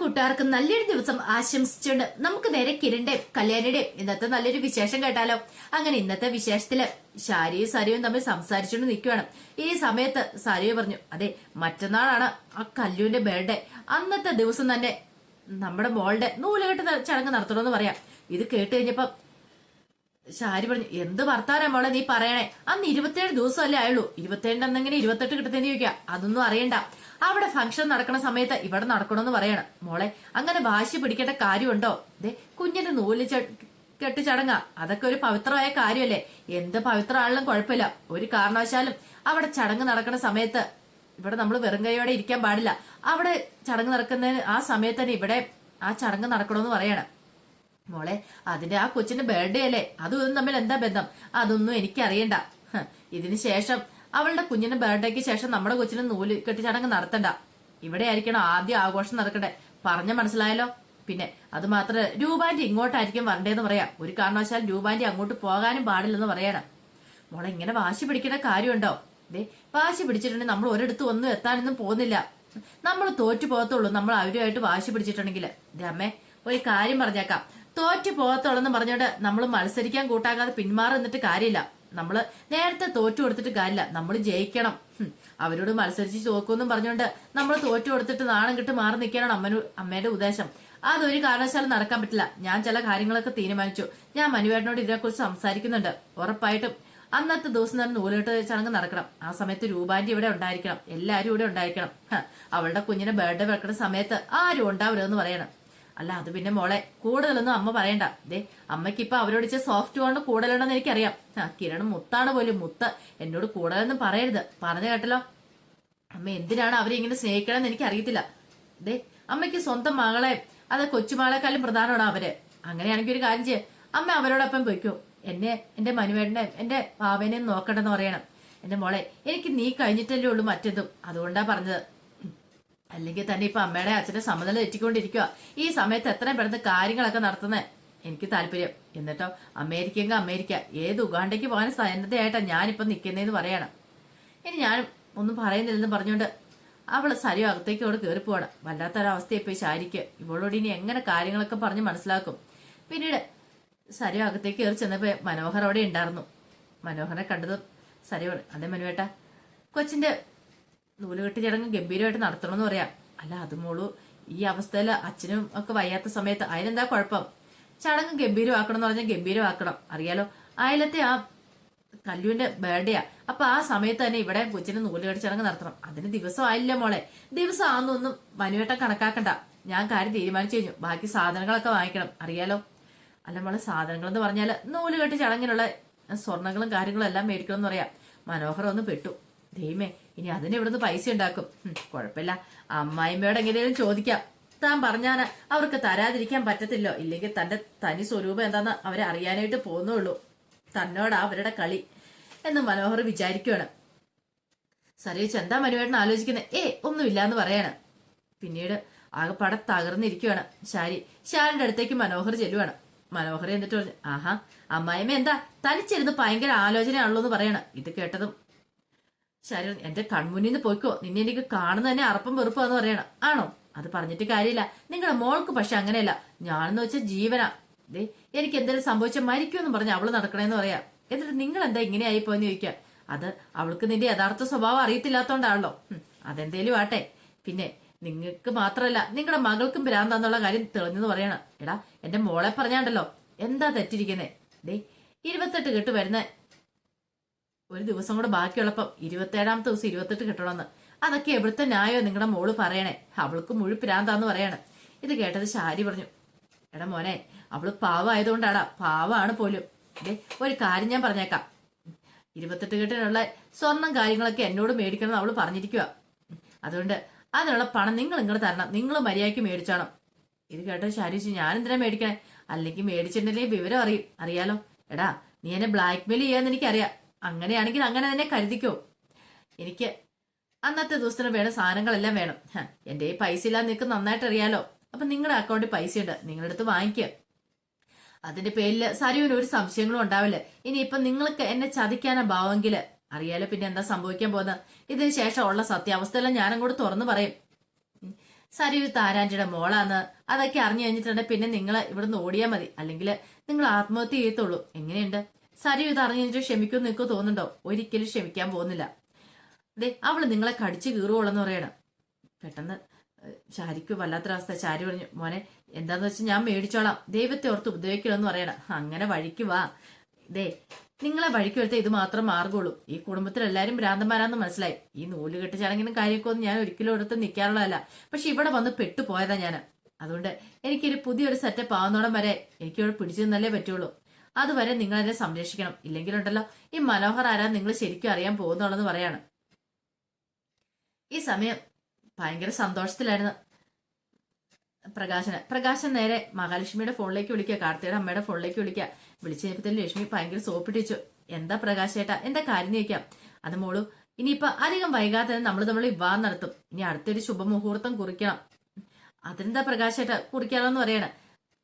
കൂട്ടുകാർക്ക് നല്ലൊരു ദിവസം ആശംസിച്ചുകൊണ്ട് നമുക്ക് നേരെ കിരണ്ടേ കല്യാണിയുടെയും ഇന്നത്തെ നല്ലൊരു വിശേഷം കേട്ടാലോ? അങ്ങനെ ഇന്നത്തെ വിശേഷത്തിൽ ശാരിയും സരിയും തമ്മിൽ സംസാരിച്ചുകൊണ്ട് നിൽക്കുകയാണ് ഈ സമയത്ത് സരിയ പറഞ്ഞു അതെ മറ്റന്നാളാണ് ആ കല്ലുവിന്റെ ബർത്ത്ഡേ അന്നത്തെ ദിവസം തന്നെ നമ്മുടെ മോളുടെ നൂലുകെട്ട് ചടങ്ങ് നടത്തണമെന്ന് പറയാം. ഇത് കേട്ട് കഴിഞ്ഞപ്പം ശാരി പറഞ്ഞു എന്ത് വർത്താനാ മോളെ നീ പറയണേ? അന്ന് ഇരുപത്തേഴ് ദിവസമല്ലേ ആയുള്ളൂ. ഇരുപത്തേഴിന്റെ അന്നെങ്ങനെ ഇരുപത്തെട്ട് കിട്ടത്തേന്ന് ചോദിക്കുക. അതൊന്നും അറിയണ്ട. അവിടെ ഫംഗ്ഷൻ നടക്കണ സമയത്ത് ഇവിടെ നടക്കണമെന്ന് പറയണം. മോളെ അങ്ങനെ വാശി പിടിക്കേണ്ട കാര്യമുണ്ടോ? ദേ കുഞ്ഞിന്റെ നൂൽ കെട്ടി ചടങ്ങാ. അതൊക്കെ ഒരു പവിത്രമായ കാര്യമല്ലേ? എന്ത് പവിത്രമാണെങ്കിലും കുഴപ്പമില്ല. ഒരു കാരണവശാലും അവിടെ ചടങ്ങ് നടക്കുന്ന സമയത്ത് ഇവിടെ നമ്മൾ വെറും കൈയോടെ ഇരിക്കാൻ പാടില്ല. അവിടെ ചടങ്ങ് നടക്കുന്നതിന് ആ സമയത്ത് തന്നെ ഇവിടെ ആ ചടങ്ങ് നടക്കണമെന്ന് പറയണം. മോളെ അതിന്റെ ആ കൊച്ചിന്റെ ബർത്ത്ഡേ അല്ലേ? അതും ഇതും തമ്മിൽ എന്താ ബന്ധം? അതൊന്നും എനിക്കറിയണ്ട. ഇതിന് ശേഷം അവളുടെ കുഞ്ഞിന്റെ ബർത്ത്ഡേക്ക് ശേഷം നമ്മുടെ കൊച്ചിന് നൂൽ കെട്ടി ചടങ്ങ് നടത്തണ്ട. ഇവിടെ ആയിരിക്കണം ആദ്യം ആഘോഷം നടക്കട്ടെ. പറഞ്ഞ മനസ്സിലായല്ലോ? പിന്നെ അത് മാത്രമേ രൂപാന്റെ ഇങ്ങോട്ടായിരിക്കും വരണ്ടേന്ന് പറയാം. ഒരു കാരണവശാൽ രൂപാന്റെ അങ്ങോട്ട് പോകാനും പാടില്ലെന്ന് പറയണം മോളെ ഇങ്ങനെ വാശി പിടിക്കേണ്ട കാര്യമുണ്ടോ? ദേ വാശി പിടിച്ചിട്ടുണ്ടെങ്കിൽ നമ്മൾ ഒരിടത്ത് ഒന്നും എത്താനൊന്നും പോകുന്നില്ല. നമ്മൾ തോറ്റു പോകത്തുള്ളൂ. നമ്മൾ അവരുമായിട്ട് വാശി പിടിച്ചിട്ടുണ്ടെങ്കിൽ. ദേ അമ്മേ ഒരു കാര്യം പറഞ്ഞേക്കാം. തോറ്റു പോകത്തുള്ളെന്ന് പറഞ്ഞോണ്ട് നമ്മൾ മത്സരിക്കാൻ കൂട്ടാക്കാതെ പിന്മാറി നിന്നിട്ട് കാര്യമില്ല. നമ്മൾ നേരത്തെ തോറ്റു കൊടുത്തിട്ട് കാര്യമില്ല. നമ്മൾ ജയിക്കണം. അവരോട് മത്സരിച്ച് തോക്കുമെന്നും പറഞ്ഞോണ്ട് നമ്മൾ തോറ്റു കൊടുത്തിട്ട് നാണം കിട്ട് മാറി നിൽക്കാനാണ് അമ്മനു അമ്മയുടെ ഉദ്ദേശം. അതൊരു കാരണവശാലും നടക്കാൻ പറ്റില്ല. ഞാൻ ചില കാര്യങ്ങളൊക്കെ തീരുമാനിച്ചു. ഞാൻ മനുവേട്ടനോട് ഇതിനെക്കുറിച്ച് സംസാരിക്കുന്നുണ്ട്. ഉറപ്പായിട്ടും അന്നത്തെ ദിവസം തന്നെ നൂലിട്ട് ചടങ്ങ് നടക്കണം. ആ സമയത്ത് രൂപാന്റെ ഇവിടെ ഉണ്ടായിരിക്കണം. എല്ലാരും ഇവിടെ ഉണ്ടായിരിക്കണം. അവളുടെ കുഞ്ഞിനെ ബർത്ത്ഡേ വെക്കുന്ന സമയത്ത് ആരും ഉണ്ടാവരുതെന്ന് പറയണം. അല്ല അത് പിന്നെ മോളെ കൂടുതലൊന്നും അമ്മ പറയണ്ട. ദേ അമ്മയ്ക്ക് ഇപ്പൊ അവരോട് ഇച്ചിരി സോഫ്റ്റ് കൊണ്ട് കൂടുതലുണ്ടെന്ന് എനിക്കറിയാം. ആ കിരൺ മുത്താണ് പോലും മുത്ത്. എന്നോട് കൂടുതലൊന്നും പറയരുത്. പറഞ്ഞു കേട്ടല്ലോ. അമ്മ എന്തിനാണ് അവരെ ഇങ്ങനെ സ്നേഹിക്കണമെന്ന് എനിക്ക് അറിയത്തില്ല ദേ അമ്മയ്ക്ക് സ്വന്തം മകളെ അത് കൊച്ചുമകളെക്കാളും പ്രധാനമാണ് അവർ. അങ്ങനെയാണെങ്കിൽ ഒരു കാര്യം ചെയ്യേ. അമ്മ അവരോടൊപ്പം പൊയ്ക്കോ. എന്നെ എന്റെ മനുവേട്ടനെ എന്റെ പാവേനെയും നോക്കണ്ടെന്ന് പറയണം. എന്റെ മോളെ എനിക്ക് നീ കഴിഞ്ഞിട്ടല്ലേ ഉള്ളൂ മറ്റേതും. അതുകൊണ്ടാ പറഞ്ഞത്. അല്ലെങ്കിൽ തന്നെ ഇപ്പൊ അമ്മയുടെ അച്ഛന്റെ സമ്മതം തെറ്റിക്കൊണ്ടിരിക്കുക ഈ സമയത്ത് എത്രയും പെട്ടെന്ന് കാര്യങ്ങളൊക്കെ നടത്തുന്നത് എനിക്ക് താല്പര്യം. എന്നിട്ടോ അമേരിക്കയെങ്കിൽ അമേരിക്ക. ഏത് ഉഗാണ്ടയ്ക്ക് പോകാൻ സന്നദ്ധയായിട്ടാ ഞാനിപ്പോ നിൽക്കുന്നതെന്ന് പറയണം. ഇനി ഞാൻ ഒന്നും പറയുന്നില്ലെന്ന് പറഞ്ഞുകൊണ്ട് അവൾ സരിയോ അവിടെ കയറി പോവാണ്. വല്ലാത്തൊരവസ്ഥ ഇപ്പൊ ഈ ശാരിക്ക്. ഇവളോട് ഇനി എങ്ങനെ കാര്യങ്ങളൊക്കെ പറഞ്ഞ് മനസ്സിലാക്കും? പിന്നീട് സരിയോ അകത്തേക്ക് കയറി ചെന്നപ്പോ മനോഹർ അവിടെ ഉണ്ടായിരുന്നു. മനോഹറെ കണ്ടതും സരിയോ അതെ മനുവേട്ട. കൊച്ചിന്റെ നൂലുകെട്ട് ചടങ്ങ് ഗംഭീരമായിട്ട് നടത്തണമെന്ന് പറയാം. അല്ല അത് മോളു ഈ അവസ്ഥയിൽ അച്ഛനും ഒക്കെ വയ്യാത്ത സമയത്ത് അതിനെന്താ കുഴപ്പം? ചടങ്ങ് ഗംഭീരമാക്കണം എന്ന് പറഞ്ഞാൽ ഗംഭീരമാക്കണം. അറിയാലോ അയലത്തെ ആ കല്ലുവിന്റെ ബർത്ത്ഡേയാ അപ്പൊ ആ സമയത്ത് തന്നെ ഇവിടെ കൊച്ചിന് നൂലുകെട്ട് ചടങ്ങ് നടത്തണം. അതിന് ദിവസം ആയില്ല മോളെ? ദിവസം ആണെന്നൊന്നും മനുവേട്ടം കണക്കാക്കണ്ട. ഞാൻ കാര്യം തീരുമാനിച്ചു കഴിഞ്ഞു. ബാക്കി സാധനങ്ങളൊക്കെ വാങ്ങിക്കണം. അറിയാലോ? അല്ല മോളെ സാധനങ്ങൾ എന്ന് പറഞ്ഞാൽ നൂലുകെട്ട് ചടങ്ങിനുള്ള സ്വർണങ്ങളും കാര്യങ്ങളും എല്ലാം മേടിക്കണം എന്ന് പറയാം. മനോഹരം ഒന്ന് പെട്ടു. ദൈവമേ ഇനി അതിന് ഇവിടുന്ന് പൈസ ഉണ്ടാക്കും. കുഴപ്പമില്ല. അമ്മായിമ്മയോട് എങ്ങനെയും ചോദിക്കാം. താൻ പറഞ്ഞാൽ അവർക്ക് തരാതിരിക്കാൻ പറ്റത്തില്ലോ. ഇല്ലെങ്കിൽ തന്റെ തനി സ്വരൂപം എന്താന്ന് അവരെ അറിയാനായിട്ട് പോകുന്നുള്ളൂ. തന്നോടാ അവരുടെ കളി എന്ന് മനോഹർ വിചാരിക്കുകയാണ് സരീച്ച് എന്താ മനുവേട്ടൻ ആലോചിക്കുന്നത് ഏ ഒന്നുമില്ല എന്ന് പറയാണ്. പിന്നീട് ആകെപ്പാടെ തകർന്നിരിക്കുകയാണ് ശാരി ശാരിയുടെ അടുത്തേക്ക് മനോഹർ ചെല്ലുവാണ്. മനോഹർ എന്നിട്ട് പറഞ്ഞു ആഹാ അമ്മായിമ്മ എന്താ? തനിച്ചിരുന്ന് ഭയങ്കര ആലോചനയാണല്ലോ എന്ന് പറയണം. ഇത് കേട്ടതും ശരി എന്റെ കൺമുന്നിൽ നിന്ന് പോയിക്കോ. നിന്നെ എനിക്ക് കാണുന്ന തന്നെ അറപ്പം വെറുപ്പാന്ന് പറയണം. ആണോ? അത് പറഞ്ഞിട്ട് കാര്യമില്ല. നിങ്ങളുടെ മോൾക്ക് പക്ഷെ അങ്ങനെയല്ല. ഞാനെന്ന് വെച്ചാൽ ജീവനാ. ദേ എനിക്ക് എന്തെങ്കിലും സംഭവിച്ചാൽ മരിക്കുമെന്ന് പറഞ്ഞ് അവൾ നടക്കണേന്ന് പറയാം. എന്നിട്ട് നിങ്ങൾ എന്താ ഇങ്ങനെ ആയി പോയെന്ന് ചോദിക്കാം? അത് അവൾക്ക് നിന്റെ യഥാർത്ഥ സ്വഭാവം അറിയത്തില്ലാത്തോണ്ടാണല്ലോ. അതെന്തേലും ആട്ടെ. പിന്നെ നിങ്ങൾക്ക് മാത്രമല്ല നിങ്ങളുടെ മകൾക്കും ഭ്രാന്താന്നുള്ള കാര്യം തെളിഞ്ഞെന്ന് പറയണം. എടാ എന്റെ മോളെ പറഞ്ഞാണ്ടല്ലോ. എന്താ തെറ്റിരിക്കുന്നേ? ദേ ഇരുപത്തെട്ട് കെട്ട് വരുന്ന ഒരു ദിവസം കൂടെ ബാക്കിയുള്ളപ്പം ഇരുപത്തേഴാമത്തെ ദിവസം ഇരുപത്തെട്ട് കിട്ടണമെന്ന്. അതൊക്കെ എവിടുത്തെ ന്യായോ നിങ്ങളുടെ മോൾ പറയണേ. അവൾക്ക് മുഴുപ്പിരാന്താന്ന് പ്രാന്താന്ന് പറയണേ. ഇത് കേട്ടത് ശാരി പറഞ്ഞു എടാ മോനെ അവൾ പാവമായതുകൊണ്ടാടാ പാവമാണ് പോലും. ദേ ഒരു കാര്യം ഞാൻ പറഞ്ഞേക്കാം. ഇരുപത്തെട്ട് കെട്ടിനുള്ള സ്വർണം കാര്യങ്ങളൊക്കെ എന്നോട് മേടിക്കണം അവൾ പറഞ്ഞിരിക്കുക അതുകൊണ്ട് അതിനുള്ള പണം നിങ്ങൾ ഇങ്ങോട്ട് തരണം. നിങ്ങൾ മര്യാദയ്ക്ക് മേടിച്ചോണം. ഇത് കേട്ടോ ശാരിച്ചു ഞാൻ എന്തിനാ മേടിക്കണേ? അല്ലെങ്കിൽ മേടിച്ചിട്ടുണ്ടെങ്കിൽ വിവരം അറിയും. അറിയാലോ. എടാ നീ എന്നെ ബ്ലാക്ക് മെയിൽ ചെയ്യാന്ന് എനിക്കറിയാം. അങ്ങനെയാണെങ്കിൽ അങ്ങനെ തന്നെ കരുതിക്കോ. എനിക്ക് അന്നത്തെ ദിവസത്തിന് വേണ്ട സാധനങ്ങളെല്ലാം വേണം. എന്റെ ഈ പൈസ ഇല്ലാതെ നിങ്ങൾക്ക് നന്നായിട്ട് അറിയാലോ അപ്പൊ നിങ്ങളുടെ അക്കൗണ്ടിൽ പൈസ ഉണ്ട്. നിങ്ങളുടെ അടുത്ത് വാങ്ങിക്കുക അതിന്റെ പേരിൽ സരുവിന് ഒരു സംശയങ്ങളും ഉണ്ടാവില്ല. ഇനി ഇപ്പം നിങ്ങൾക്ക് എന്നെ ചതിക്കാനാ ഭാവമെങ്കിൽ അറിയാലോ പിന്നെ എന്താ സംഭവിക്കാൻ പോകുന്നത്? ഇതിന് ശേഷം ഉള്ള സത്യാവസ്ഥയെല്ലാം കൂടെ തുറന്നു പറയും. സരയു താരാഞ്ചിയുടെ മോളാന്ന് അതൊക്കെ അറിഞ്ഞു കഴിഞ്ഞിട്ടുണ്ടെങ്കിൽ പിന്നെ നിങ്ങൾ ഇവിടുന്ന് ഓടിയാൽ മതി. അല്ലെങ്കിൽ നിങ്ങൾ ആത്മഹത്യ ചെയ്യത്തുള്ളൂ. എങ്ങനെയുണ്ട്? സരയു ഇത് അറിഞ്ഞു ക്ഷമിക്കും നിങ്ങൾക്ക് തോന്നുന്നുണ്ടോ? ഒരിക്കലും ക്ഷമിക്കാൻ പോകുന്നില്ല. അതെ അവൾ നിങ്ങളെ കടിച്ചു കീറുവോളെന്ന് പറയണം. പെട്ടെന്ന് ശാരിക്ക് വല്ലാത്തൊരവസ്ഥ ശാരി പറഞ്ഞു മോനെ എന്താന്ന് വെച്ചാൽ ഞാൻ മേടിച്ചോളാം. ദൈവത്തെ ഓർത്ത് ഉപദ്രവിക്കണമെന്ന് പറയണം. അങ്ങനെ വഴിക്ക് വാ. ദേ നിങ്ങളെ വഴിക്ക് വരുത്ത ഇത് മാത്രം മാർഗുള്ളൂ ഈ കുടുംബത്തിൽ എല്ലാവരും ഭ്രാന്തന്മാരാന്ന് മനസ്സിലായി. ഈ നൂലുകെട്ട് ചടങ്ങിനും കാര്യമൊക്കെ ഒന്നും ഞാൻ ഒരിക്കലും എടുത്ത് നിൽക്കാറുള്ളതല്ല. പക്ഷെ ഇവിടെ വന്ന് പെട്ടുപോയതാ ഞാൻ അതുകൊണ്ട് എനിക്കൊരു പുതിയൊരു സെറ്റപ്പ് ആവുന്നോടം വരെ എനിക്കിവിടെ പിടിച്ചു നിന്നല്ലേ പറ്റുള്ളൂ. അതുവരെ നിങ്ങൾ എന്നെ സംരക്ഷിക്കണം. ഇല്ലെങ്കിലുണ്ടല്ലോ ഈ മനോഹർ ആരാ നിങ്ങൾ ശരിക്കും അറിയാൻ പോകുന്നുള്ളെന്ന് പറയാണ്. ഈ സമയം ഭയങ്കര സന്തോഷത്തിലായിരുന്നു. പ്രകാശന് പ്രകാശൻ നേരെ മഹാലക്ഷ്മിയുടെ ഫോണിലേക്ക് വിളിക്കുക കാർത്തിയുടെ അമ്മയുടെ ഫോണിലേക്ക് വിളിക്കുക. വിളിച്ചു കഴിഞ്ഞപ്പോൾ ലക്ഷ്മി ഭയങ്കര സോപ്പിട്ടിച്ചു. എന്താ പ്രകാശേട്ടാ എന്താ കാര്യം ചോദിക്കാം? അത് മോളു ഇനിയിപ്പൊ അധികം വൈകാതെ നമ്മൾ നമ്മൾ വിവാഹം നടത്തും. ഇനി അടുത്തൊരു ശുഭമുഹൂർത്തം കുറിക്കണം. അതിനെന്താ പ്രകാശേട്ടാ കുറിക്കാമെന്ന് പറയണ.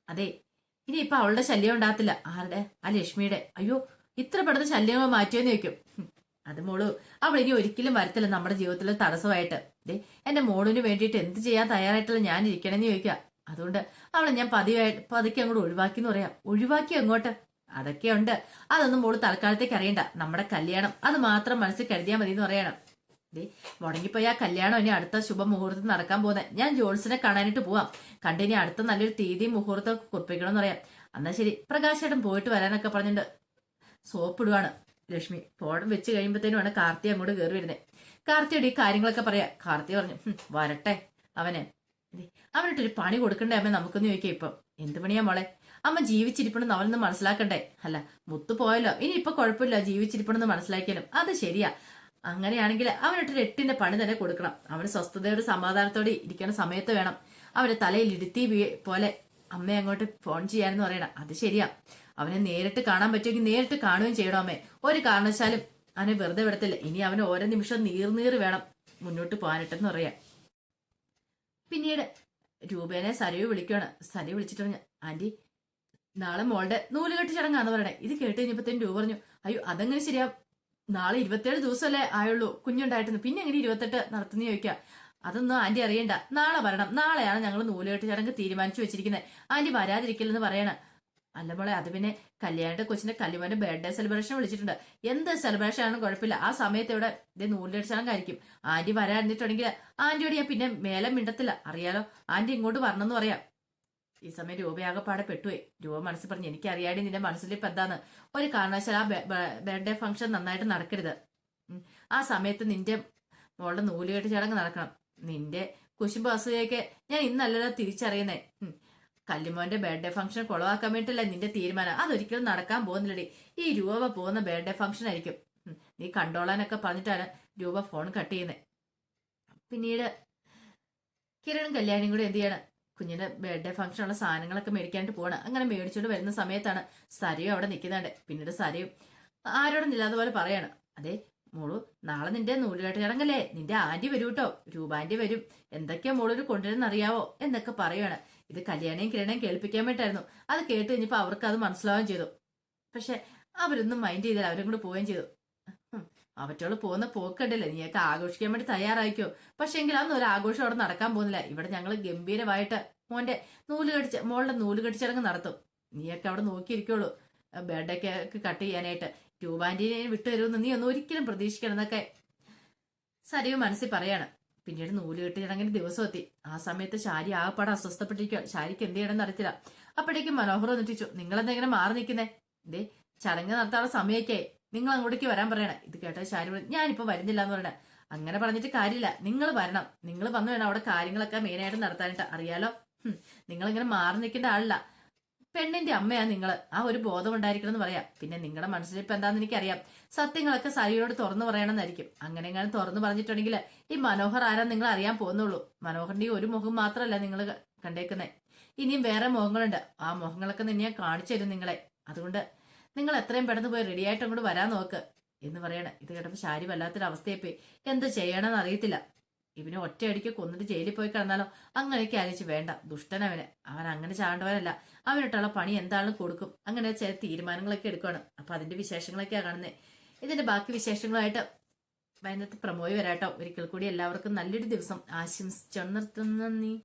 അതെ ഇനിയിപ്പൊ അവളുടെ ശല്യം ഉണ്ടാകത്തില്ല. ആരുടെ? ആ ലക്ഷ്മിയുടെ. അയ്യോ ഇത്ര പെട്ടെന്ന് ശല്യങ്ങൾ മാറ്റിയെന്ന് ചോദിക്കും. അത് മോളു അവൾ ഇനി ഒരിക്കലും വരത്തില്ല നമ്മുടെ ജീവിതത്തിൽ തടസ്സമായിട്ട്. ദേ എന്റെ മോളിന് വേണ്ടിയിട്ട് എന്ത് ചെയ്യാൻ തയ്യാറായിട്ടുള്ള ഞാൻ ഇരിക്കണമെന്ന് ചോദിക്കുക. അതുകൊണ്ട് അവളെ ഞാൻ പതിവായി പതുക്കെ അങ്ങോട്ട് ഒഴിവാക്കി എന്ന് പറയാം. ഒഴിവാക്കി അങ്ങോട്ട് അതൊക്കെ ഉണ്ട്. അതൊന്നും മോൾ തൽക്കാലത്തേക്ക് അറിയണ്ട. നമ്മുടെ കല്യാണം. അത് മാത്രം മനസ്സിൽ കരുതിയാൽ മതി എന്ന് പറയണം. ദേ മുടങ്ങിപ്പോയി ആ കല്യാണം. ഇനി അടുത്ത ശുഭമുഹൂർത്തം നടക്കാൻ പോകുന്നത് ഞാൻ ജോൾസിനെ കാണാനായിട്ട് പോവാം. കണ്ടിനി അടുത്ത നല്ലൊരു തീയതി മുഹൂർത്തം കുറിപ്പിക്കണം എന്ന് പറയാം. എന്നാ ശരി. പ്രകാശേട്ടൻ പോയിട്ട് വരാനൊക്കെ പറഞ്ഞിട്ട് സോപ്പിടുവാണ് ലക്ഷ്മി ഫോൺ വെച്ച് കഴിയുമ്പോഴത്തേനുമാണ് കാർത്തി അങ്ങോട്ട് കയറി വരുന്നത് കാർത്തിയോട് ഈ കാര്യങ്ങളൊക്കെ പറയാ. കാർത്തി പറഞ്ഞു വരട്ടെ അവനെ. അവനിട്ടൊരു പണി കൊടുക്കണ്ടേ അമ്മ നമുക്കൊന്ന് ചോദിക്കാം ഇപ്പം. എന്ത് പണിയാ മോളെ? അമ്മ ജീവിച്ചിരിപ്പണെന്ന് അവനൊന്ന് മനസ്സിലാക്കണ്ടേ? അല്ല മുത്തു പോയല്ലോ. ഇനി ഇപ്പൊ കുഴപ്പമില്ല. ജീവിച്ചിരിപ്പണെന്ന് മനസ്സിലാക്കിയാലും. അത് ശരിയാ. അങ്ങനെയാണെങ്കിൽ അവനിട്ടൊരു എട്ടിന്റെ പണി തന്നെ കൊടുക്കണം. അവന് സ്വസ്ഥതയോട് സമാധാനത്തോടെ ഇരിക്കുന്ന സമയത്ത് വേണം. അവരെ തലയിൽ ഇരുത്തി പോലെ അമ്മ അങ്ങോട്ട് ഫോൺ ചെയ്യാനെന്ന് പറയണം. അത് ശരിയാ. അവനെ നേരിട്ട് കാണാൻ പറ്റുമെങ്കിൽ നേരിട്ട് കാണുകയും ചെയ്യണം അമ്മേ. ഒരു കാരണവശാലും അവനെ വെറുതെ വിടത്തില്ല. ഇനി അവന് ഓരോ നിമിഷം നീർനീർ നീർ വേണം മുന്നോട്ട് പോകാനിട്ടെന്ന് പറയാം. പിന്നീട് രൂപേനെ സരയു വിളിക്കുകയാണ് സരയു വിളിച്ചിട്ട് പറഞ്ഞു ആന്റി നാളെ മോളുടെ നൂലുകെട്ട് ചടങ്ങാന്ന് പറയണേ. ഇത് കേട്ട് കഴിഞ്ഞപ്പോഴത്തേനും രൂപ പറഞ്ഞു അയ്യോ അതങ്ങനെ ശരിയാ? നാളെ ഇരുപത്തേഴ് ദിവസമല്ലേ ആയുള്ളൂ. കുഞ്ഞുണ്ടായിട്ടെന്ന്. പിന്നെ എങ്ങനെ ഇരുപത്തെട്ട് നടത്തുന്ന ചോദിക്കുക അതൊന്നും ആന്റി അറിയണ്ട. നാളെ വരണം. നാളെയാണ് ഞങ്ങൾ നൂലുകെട്ട് ചടങ്ങ് തീരുമാനിച്ചു വെച്ചിരിക്കുന്നത് ആന്റി വരാതിരിക്കില്ലെന്ന് പറയണ. അല്ല മോളെ അത് പിന്നെ കല്യാണത്തെ കൊച്ചിന്റെ കല്യാണ ബർത്ത്ഡേ സെലിബ്രേഷൻ വിളിച്ചിട്ടുണ്ട്. എന്ത് സെലിബ്രേഷൻ ആണെന്ന് കുഴപ്പമില്ല. ആ സമയത്ത് ഇവിടെ ഇത് നൂലിലടിച്ച ചടങ്ങായിരിക്കും. ആന്റി വരാതിരുന്നിട്ടുണ്ടെങ്കിൽ ആന്റിയോട് ഞാൻ പിന്നെ മേലെ മിണ്ടത്തില്ല. അറിയാലോ? ആന്റി ഇങ്ങോട്ട് വരണമെന്ന് പറയാം. ഈ സമയം രൂപയാകപ്പാടെ പെട്ടുപോയി. രൂപ മനസ്സിൽ പറഞ്ഞു എനിക്ക് അറിയാടി നിന്റെ മനസ്സിൽ ഇപ്പൊ എന്താന്ന് ഒരു കാരണവശാൽ ആ ബർത്ത്ഡേ ഫംഗ്ഷൻ നന്നായിട്ട് നടക്കരുത്. ആ സമയത്ത് നിന്റെ മോളുടെ നൂലുകെട്ട് ചടങ്ങ് നടക്കണം. നിന്റെ കുശുമ്പ് അസൂയൊക്കെ ഞാൻ ഇന്നല്ലല്ലോ തിരിച്ചറിയുന്നേ. കല്ലുമോന്റെ ബർത്ത്ഡേ ഫംഗ്ഷൻ കൊളവാക്കാൻ വേണ്ടിയിട്ടല്ല നിന്റെ തീരുമാനം. അതൊരിക്കലും നടക്കാൻ പോകുന്നില്ലടി. ഈ രൂപ പോകുന്ന ബർത്ത്ഡേ ഫംഗ്ഷൻ ആയിരിക്കും. നീ കണ്ടോളാനൊക്കെ പറഞ്ഞിട്ടാണ് രൂപ ഫോൺ കട്ട് ചെയ്യുന്നത് പിന്നീട് കിരൺ കല്യാണിയും കൂടെ എന്ത് ചെയ്യണം? കുഞ്ഞിന്റെ ബർത്ത്ഡേ ഫംഗ്ഷനുള്ള സാധനങ്ങളൊക്കെ മേടിക്കാനായിട്ട് പോകണം അങ്ങനെ മേടിച്ചോണ്ട് വരുന്ന സമയത്താണ് സരയും അവിടെ നിൽക്കുന്നുണ്ട് പിന്നീട് സരയും ആരോടും അതുപോലെ പറയാണ്. അതെ മോളു നാളെ നിന്റെ നൂലുകെട്ട് ചടങ്ങല്ലേ? നിന്റെ ആന്റി വരൂ കേട്ടോ രൂപാന്റി വരും. എന്തൊക്കെയാ മോളൊരു കൊണ്ടുവരുന്ന അറിയാവോ എന്നൊക്കെ പറയാണ്. ഇത് കല്യാണയും കിരണയും കേൾപ്പിക്കാൻ വേണ്ടിയിട്ടായിരുന്നു. അത് കേട്ട് കഴിഞ്ഞപ്പോൾ അവർക്ക് അത് മനസ്സിലാവുകയും ചെയ്തു. പക്ഷെ അവരൊന്നും മൈൻഡ് ചെയ്തില്ല. അവരും കൂടെ പോവുകയും ചെയ്തു. അവറ്റോൾ പോകുന്ന പോക്കണ്ടല്ലേ? നീയൊക്കെ ആഘോഷിക്കാൻ വേണ്ടി തയ്യാറായിക്കോ? പക്ഷെ എങ്കിൽ അന്ന് ഒരു ആഘോഷം അവിടെ നടക്കാൻ പോകുന്നില്ല. ഇവിടെ ഞങ്ങൾ ഗംഭീരമായിട്ട് മോന്റെ നൂൽ കടിച്ച മോളുടെ നൂൽ കടിച്ചടങ്ങ് നടത്തും. നീയൊക്കെ അവിടെ നോക്കിയിരിക്കുള്ളൂ. ബർത്ത്ഡേ കട്ട് ചെയ്യാനായിട്ട്. ട്യൂബാന്റീനെ വിട്ടു തരുമെന്ന് നീ ഒന്നും ഒരിക്കലും പ്രതീക്ഷിക്കണം എന്നൊക്കെ സരിവ് മനസ്സിൽ പറയാണ്. പിന്നീട് നൂൽ കെട്ടി ദിവസം എത്തി. ആ സമയത്ത് ശാരി ആകപ്പാടെ അസ്വസ്ഥപ്പെട്ടിരിക്കുക ശാരിക്ക് എന്ത് ചെയ്യണമെന്ന് അറിയത്തില്ല. അപ്പോഴേക്കും മനോഹർ വന്നിട്ടിച്ചു. നിങ്ങൾ എന്തെങ്കിലും മാറി നിൽക്കുന്നേ? ഇതേ ചടങ്ങ് നടത്താനുള്ള സമയമൊക്കെ നിങ്ങൾ അങ്ങോട്ടേക്ക് വരാൻ പറയണേ. ഇത് കേട്ട ശാരി ഞാനിപ്പോൾ വരുന്നില്ല എന്ന് പറയണേ. അങ്ങനെ പറഞ്ഞിട്ട് കാര്യമില്ല. നിങ്ങൾ വരണം. നിങ്ങൾ വന്നു വേണം അവിടെ കാര്യങ്ങളൊക്കെ മെയിനായിട്ട് നടത്താനായിട്ട്. അറിയാലോ? നിങ്ങൾ ഇങ്ങനെ മാറി നിൽക്കേണ്ട ആളില്ല. പെണ്ണിന്റെ അമ്മയാണ് നിങ്ങൾ ആ ഒരു ബോധം ഉണ്ടായിരിക്കണം എന്ന് പറയാം. പിന്നെ നിങ്ങളുടെ മനസ്സിൽ എന്താണെന്ന് എനിക്കറിയാം. സത്യങ്ങളൊക്കെ സരിയോട് തുറന്നു പറയണമെന്നായിരിക്കും. അങ്ങനെ എങ്ങനെ തുറന്നു പറഞ്ഞിട്ടുണ്ടെങ്കിൽ ഈ മനോഹർ ആരാ നിങ്ങൾ അറിയാൻ പോകുന്നുള്ളൂ. മനോഹറിന്റെ ഒരു മുഖം മാത്രമല്ല നിങ്ങൾ കണ്ടേക്കുന്നത് ഇനിയും വേറെ മുഖങ്ങളുണ്ട്. ആ മുഖങ്ങളൊക്കെ നിന്നെ കാണിച്ചു തരും നിങ്ങളെ. അതുകൊണ്ട് നിങ്ങൾ എത്രയും പെട്ടെന്ന് പോയി റെഡി ആയിട്ട് അങ്ങോട്ട് വരാൻ നോക്ക്. എന്ന് പറയണ. ഇത് കേട്ടപ്പോൾ ശാരി വല്ലാത്തൊരു അവസ്ഥയെപ്പോയി എന്ത് ചെയ്യണമെന്ന് അറിയത്തില്ല. ഇവനെ ഒറ്റയടിക്ക് കൊന്നിട്ട് ജയിലിൽ പോയി കിടന്നാലോ? അങ്ങനെയൊക്കെ ആലോചിച്ച് വേണ്ട. ദുഷ്ടനവന് അവൻ അങ്ങനെ ചാണ്ടവനല്ല. അവനിട്ടുള്ള പണി എന്താണെന്ന് കൊടുക്കും. അങ്ങനെ ചില തീരുമാനങ്ങളൊക്കെ എടുക്കുകയാണ് അപ്പൊ അതിന്റെ വിശേഷങ്ങളൊക്കെയാ കാണുന്നത് ഇതിന്റെ ബാക്കി വിശേഷങ്ങളായിട്ട് വൈകുന്നേരത്ത് പ്രമോയി വരാട്ടോ. ഒരിക്കൽ കൂടി എല്ലാവർക്കും നല്ലൊരു ദിവസം. ആശംസിച്ചു നിർത്തുന്നു. നന്ദി.